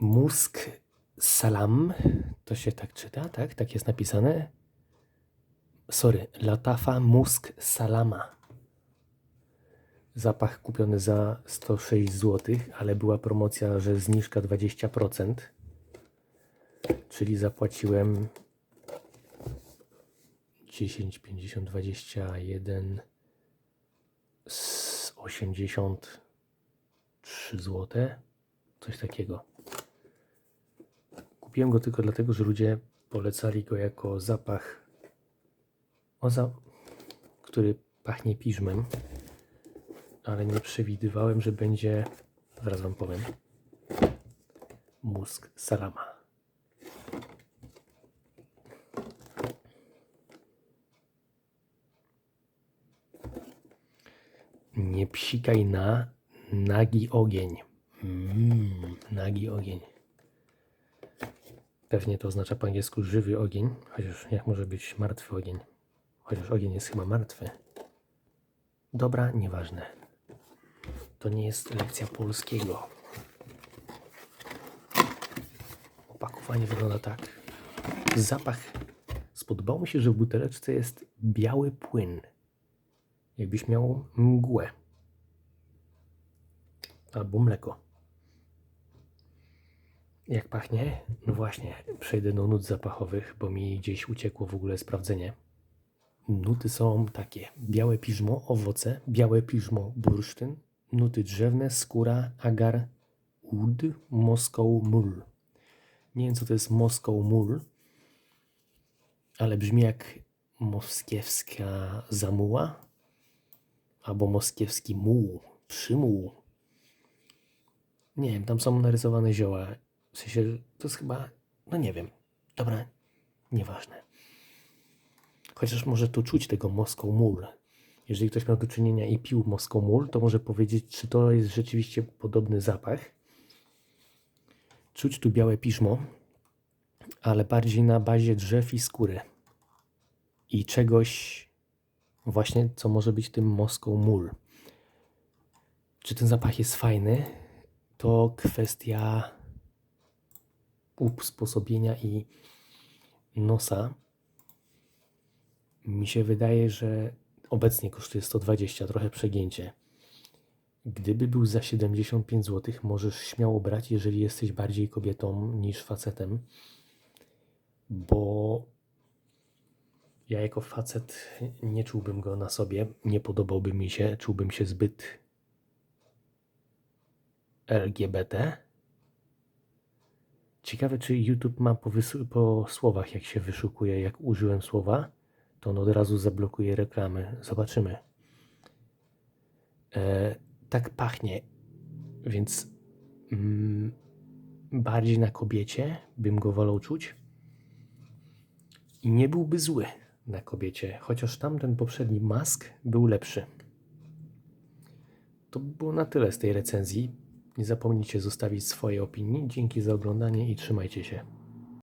Musk salam. To się tak czyta, tak? Tak jest napisane. Sorry, latafa musk salama. Zapach kupiony za 106 zł, ale była promocja, że zniżka 20%. Czyli zapłaciłem 10, 50, 21 z 83 zł. Coś takiego. Kupiłem go tylko dlatego, że ludzie polecali go jako zapach, o za, który pachnie piżmem, ale nie przewidywałem, że będzie, zaraz wam powiem, mózg salama. Nie psikaj na nagi ogień. Mm, nagi ogień. Pewnie to oznacza po angielsku żywy ogień, chociaż jak może być martwy ogień? Chociaż ogień jest chyba martwy. Dobra, nieważne. To nie jest lekcja polskiego. Opakowanie wygląda tak. Zapach. Spodobało mi się, że w buteleczce jest biały płyn. Jakbyś miał mgłę. Albo mleko. Jak pachnie? No właśnie, przejdę do nut zapachowych, bo mi gdzieś uciekło w ogóle sprawdzenie. Nuty są takie: białe piżmo, owoce, białe piżmo, bursztyn, nuty drzewne, skóra, agar, ud, Moscow mul. Nie wiem, co to jest Moscow mul, ale brzmi jak moskiewska zamuła albo moskiewski muł, przymuł. Nie wiem, tam są narysowane zioła. W sensie, to jest chyba, no nie wiem. Dobra, nieważne. Chociaż może tu czuć tego Moscow Mule. Jeżeli ktoś miał do czynienia i pił Moscow Mule, to może powiedzieć, czy to jest rzeczywiście podobny zapach. Czuć tu białe piżmo, ale bardziej na bazie drzew i skóry. I czegoś właśnie, co może być tym Moscow Mule. Czy ten zapach jest fajny? To kwestia usposobienia i nosa. Mi się wydaje, że obecnie kosztuje 120, trochę przegięcie. Gdyby był za 75 zł, możesz śmiało brać, jeżeli jesteś bardziej kobietą niż facetem, bo ja jako facet nie czułbym go na sobie, nie podobałby mi się, czułbym się zbyt LGBT. Ciekawe, czy YouTube ma po, po słowach, jak się wyszukuje, jak użyłem słowa, to on od razu zablokuje reklamy. Zobaczymy. E, tak pachnie, więc mm, bardziej na kobiecie bym go wolał czuć. I nie byłby zły na kobiecie, chociaż tamten poprzedni mask był lepszy. To by było na tyle z tej recenzji. Nie zapomnijcie zostawić swojej opinii. Dzięki za oglądanie i trzymajcie się.